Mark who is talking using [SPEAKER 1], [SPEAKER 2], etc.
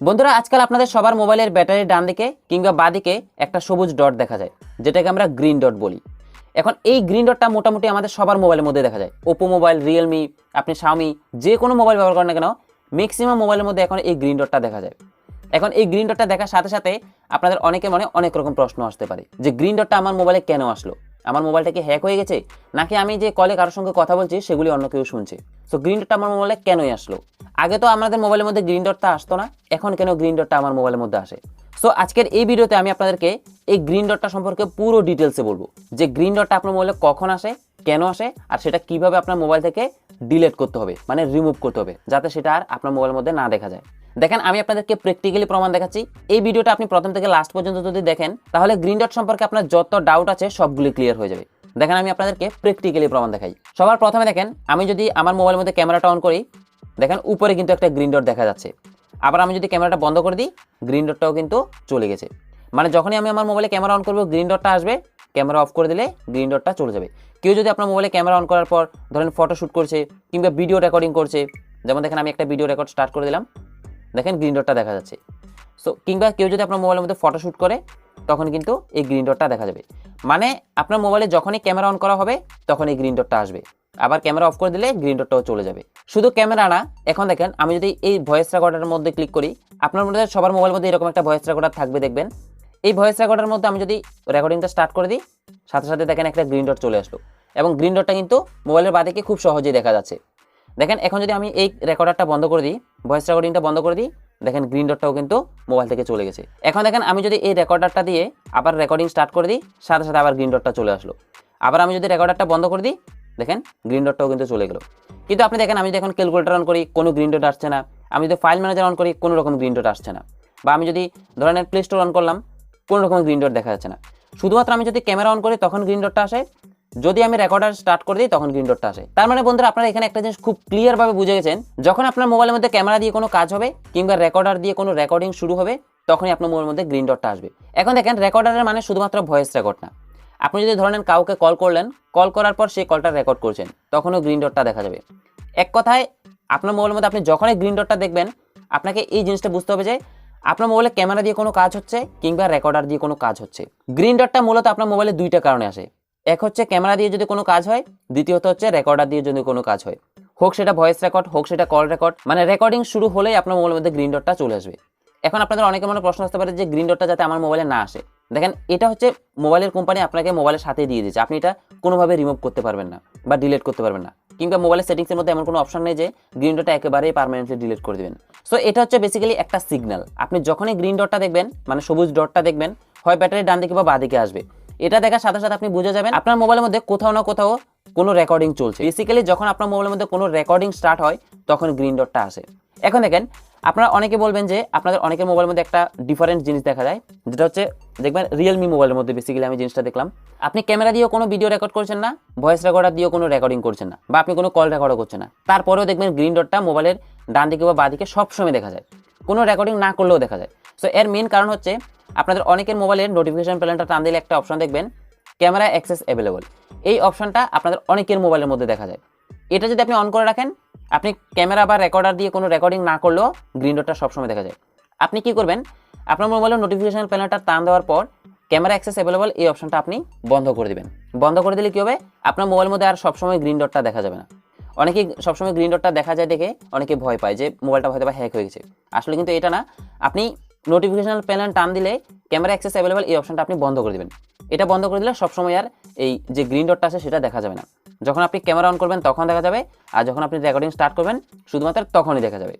[SPEAKER 1] বন্ধুরা, আজকাল আপনাদের সবার মোবাইলের ব্যাটারির ডান দিকে কিংবা বাঁ দিকে একটা সবুজ ডট দেখা যায়, যেটাকে আমরা গ্রিন ডট বলি। এখন এই গ্রিন ডটটা মোটামুটি আমাদের সবার মোবাইলের মধ্যে দেখা যায়। ওপো মোবাইল রিয়েলমি আপনি শাওমি যে কোনো মোবাইল ব্যবহার করেন না কেন ম্যাক্সিমাম মোবাইলের মধ্যে এখন এই গ্রিন ডটটা দেখা যায়। এখন এই গ্রিন ডটটা দেখার সাথে সাথে আপনাদের অনেকের মনে অনেক রকম প্রশ্ন আসতে পারে, যে গ্রিন ডটটা আমার মোবাইলে কেন আসলো? আমার মোবাইলটা কি হ্যাক হয়ে গেছে? নাকি আমি যে কলে কারোর সঙ্গে কথা বলছি, সেগুলি অন্য কেউ শুনছে? সো গ্রিন ডটটা আমার মোবাইলে কেনই আসলো? আগে তো আমাদের মোবাইলের মধ্যে গ্রিন ডটটা আসতো না, এখন কেন গ্রিন ডটটা আমার মোবাইলের মধ্যে আসে? সো আজকের এই ভিডিওতে আমি আপনাদেরকে এই গ্রিন ডটটা সম্পর্কে পুরো ডিটেলসে বলব যে গ্রিন ডটটা আপনার মোবাইলে কখন আসে, কেন আসে, আর সেটা কীভাবে আপনার মোবাইল থেকে ডিলিট করতে হবে মানে রিমুভ করতে হবে, যাতে সেটা আর আপনার মোবাইলের মধ্যে না দেখা যায়। দেখেন, আমি আপনাদেরকে প্র্যাকটিক্যালি প্রমাণ দেখাচ্ছি। এই ভিডিওটা আপনি প্রথম থেকে লাস্ট পর্যন্ত যদি দেখেন, তাহলে গ্রিন ডট সম্পর্কে আপনার যত ডাউট আছে, সবগুলি ক্লিয়ার হয়ে যাবে। দেখেন, আমি আপনাদেরকে প্র্যাকটিক্যালি প্রমাণ দেখাই। সবার প্রথমে দেখেন, আমি যদি আমার মোবাইলের মধ্যে ক্যামেরাটা অন করি, দেখেন, উপরে কিন্তু একটা গ্রিন ডট দেখা যাচ্ছে। আবার আমি যদি ক্যামেরাটা বন্ধ করে দিই গ্রিন ডটটাও কিন্তু চলে গেছে। মানে যখনই আমি আমার মোবাইলে ক্যামেরা অন করব গ্রিন ডটটা আসবে ক্যামেরা অফ করে দিলে গ্রিন ডটটা চলে যাবে। কেউ যদি আপনার মোবাইলে ক্যামেরা অন করার পর, ধরেন ফটো শ্যুট করছে কিংবা ভিডিও রেকর্ডিং করছে, যেমন দেখেন আমি একটা ভিডিও রেকর্ড স্টার্ট করে দিলাম, দেখেন গ্রিন ডটটা দেখা যাচ্ছে। সো কিংবা কেউ যদি আপনার মোবাইলের মধ্যে ফটো শ্যুট করে, তখন কিন্তু এই গ্রিন ডটটা দেখা যাবে। মানে আপনার মোবাইলে যখনই ক্যামেরা অন করা হবে তখন এই গ্রিন ডটটা আসবে। আবার ক্যামেরা অফ করে দিলে গ্রিন ডটটাও চলে যাবে। শুধু ক্যামেরা না, এখন দেখেন আমি যদি এই ভয়েস রেকর্ডারের মধ্যে ক্লিক করি, আপনার মধ্যে সবার মোবাইলের মধ্যে এরকম একটা ভয়েস রেকর্ডার থাকবে, দেখবেন। এই ভয়েস রেকর্ডারের মধ্যে আমি যদি রেকর্ডিংটা স্টার্ট করে দিই, সাথে সাথে দেখেন একটা গ্রিন ডট চলে আসলো। এবং গ্রিন ডটটা কিন্তু মোবাইলের বাদিকে খুব সহজেই দেখা যাচ্ছে। দেখেন, এখন যদি আমি এই রেকর্ডারটা বন্ধ করে দিই ভয়েস রেকর্ডিংটা বন্ধ করে দিই, দেখেন গ্রিন ডটটাও কিন্তু মোবাইল থেকে চলে গেছে। এখন দেখেন, আমি যদি এই রেকর্ডারটা দিয়ে আবার রেকর্ডিং স্টার্ট করে দিই, সাথে সাথে আবার গ্রিন ডটটা চলে আসলো। আবার আমি যদি রেকর্ডারটা বন্ধ করে দিই, দেখেন গ্রিন ডটটাও কিন্তু চলে গেল। কিন্তু আপনি দেখেন, আমি যদি এখন ক্যালকুলেটার অন করি, কোনো গ্রিন ডট আসছে না। আমি যদি ফাইল ম্যানেজার অন করি, কোনো রকম গ্রিন ডট আসছে না। বা আমি যদি ধরেন প্লে স্টোর অন করলাম কোনো রকম গ্রিন ডট দেখা যাচ্ছে না। শুধুমাত্র আমি যদি ক্যামেরা অন করি, তখন গ্রিন ডটটা আসে। যদি আমি রেকর্ডার স্টার্ট করে দিই, তখন গ্রিন ডটটা আসে। তার মানে বন্ধুরা, আপনারা এখানে একটা জিনিস খুব ক্লিয়ারভাবে বুঝে গেছেন, যখন আপনার মোবাইলের মধ্যে ক্যামেরা দিয়ে কোনো কাজ হবে, কিংবা রেকর্ডার দিয়ে কোনো রেকর্ডিং শুরু হবে, তখনই আপনার মোবাইলের মধ্যে গ্রিন ডটটা আসবে। এখন দেখেন রেকর্ডারের মানে শুধুমাত্র ভয়েস রেকর্ড না। আপনি যদি ধরেন কাউকে কল করলেন কল করার পর সেই কলটা রেকর্ড করছেন, তখনও গ্রিন ডটটা দেখা যাবে। এক কথায়, আপনার মোবাইলের মধ্যে আপনি যখনই গ্রিন ডটটা দেখবেন, আপনাকে এই জিনিসটা বুঝতে হবে যে আপনার মোবাইলে ক্যামেরা দিয়ে কোনো কাজ হচ্ছে কিংবা রেকর্ডার দিয়ে কোনো কাজ হচ্ছে? গ্রিন ডটটা মূলত আপনার মোবাইলে দুইটা কারণে আসে। এক হচ্ছে ক্যামেরা দিয়ে যদি কোনো কাজ হয়, দ্বিতীয়ত হচ্ছে রেকর্ডার দিয়ে যদি কোনো কাজ হয়। হোক সেটা ভয়েস রেকর্ড হোক সেটা কল রেকর্ড মানে রেকর্ডিং শুরু হলেই আপনার মোবাইলের মধ্যে গ্রিন ডটটা চলে আসবে। এখন আপনাদের অনেকের মনে প্রশ্ন আসতে পারে যে গ্রিন ডটটা যাতে আমার মোবাইলে না আসে। দেখেন, এটা হচ্ছে মোবাইলের কোম্পানি আপনাকে মোবাইলের সাথে দিয়ে দিয়েছে। আপনি এটা কোনোভাবে রিমুভ করতে পারবেন না বা ডিলিট করতে পারবেন না। কিংবা মোবাইলের সেটিংসের মধ্যে এমন কোনো অপশন নেই যে গ্রিন ডটটা একেবারেই পারমানেন্টলি ডিলিট করে দেবেন। সো এটা হচ্ছে বেসিক্যালি একটা সিগন্যাল আপনি যখনই গ্রিন ডটটা দেখবেন মানে সবুজ ডটটা দেখবেন, হয় ব্যাটারি ডান দিকে বা বাঁ দিকে আসবে। এটা দেখার সাথে সাথে আপনি বুঝে যাবেন আপনার মোবাইলের মধ্যে কোথাও না কোথাও কোনো রেকর্ডিং চলছে। বেসিক্যালি যখন আপনার মোবাইলের মধ্যে কোনো রেকর্ডিং স্টার্ট হয়, তখন গ্রিন ডটটা আসে। এখন দেখেন আপনারা অনেকে বলবেন যে আপনাদের অনেকের মোবাইলের মধ্যে একটা ডিফারেন্ট জিনিস দেখা যায়, যেটা হচ্ছে দেখবেন রিয়েলমি মোবাইলের মধ্যে বেসিক্যালি আমি জিনিসটা দেখলাম। আপনি ক্যামেরা দিয়েও কোনো ভিডিও রেকর্ড করছেন না ভয়েস রেকর্ডার দিয়েও কোনো রেকর্ডিং করছেন না, বা আপনি কোনো কল রেকর্ডও করছেন না। তারপরেও দেখবেন গ্রিন ডটটা মোবাইলের ডান দিকে বা বাঁ দিকে সবসময় দেখা যায়। কোনো রেকর্ডিং না করলেও দেখা যায়। সো এর মেন কারণ হচ্ছে আপনাদের অনেকের মোবাইলের নোটিফিকেশন প্যানেলটা টান দিলে একটা অপশন দেখবেন ক্যামেরা অ্যাক্সেস অ্যাভেলেবল এই অপশনটা আপনাদের অনেকের মোবাইলের মধ্যে দেখা যায়। এটা যদি আপনি অন করে রাখেন, আপনি ক্যামেরা বা রেকর্ডার দিয়ে কোনো রেকর্ডিং না করলেও গ্রিন ডটটা সবসময় দেখা যায়। আপনি কি করবেন? আপনার মোবাইলের নোটিফিকেশন প্যানেলটা টান দেওয়ার পর ক্যামেরা অ্যাক্সেস অ্যাভেলেবল এই অপশনটা আপনি বন্ধ করে দিবেন। বন্ধ করে দিলে কি হবে? আপনার মোবাইলের মধ্যে আর সবসময় গ্রিন ডটটা দেখা যাবে না। অনেকেই সবসময় গ্রিন ডটটা দেখা যায় দেখে অনেকে ভয় পায় যে মোবাইলটা হয়তো বা হ্যাক হয়ে গেছে। আসলে কিন্তু এটা না, আপনি নোটিফিকেশন প্যানেল টান দিলে ক্যামেরা অ্যাক্সেস অ্যাভেলেবল এই অপশনটা আপনি বন্ধ করে দিবেন। এটা বন্ধ করে দিলে সবসময় আর এই যে গ্রিন ডটটা আছে, সেটা দেখা যাবে না। যখন আপনি ক্যামেরা অন করবেন, তখন দেখা যাবে। আর যখন আপনি রেকর্ডিং স্টার্ট করবেন, শুধুমাত্র তখনই দেখা যাবে।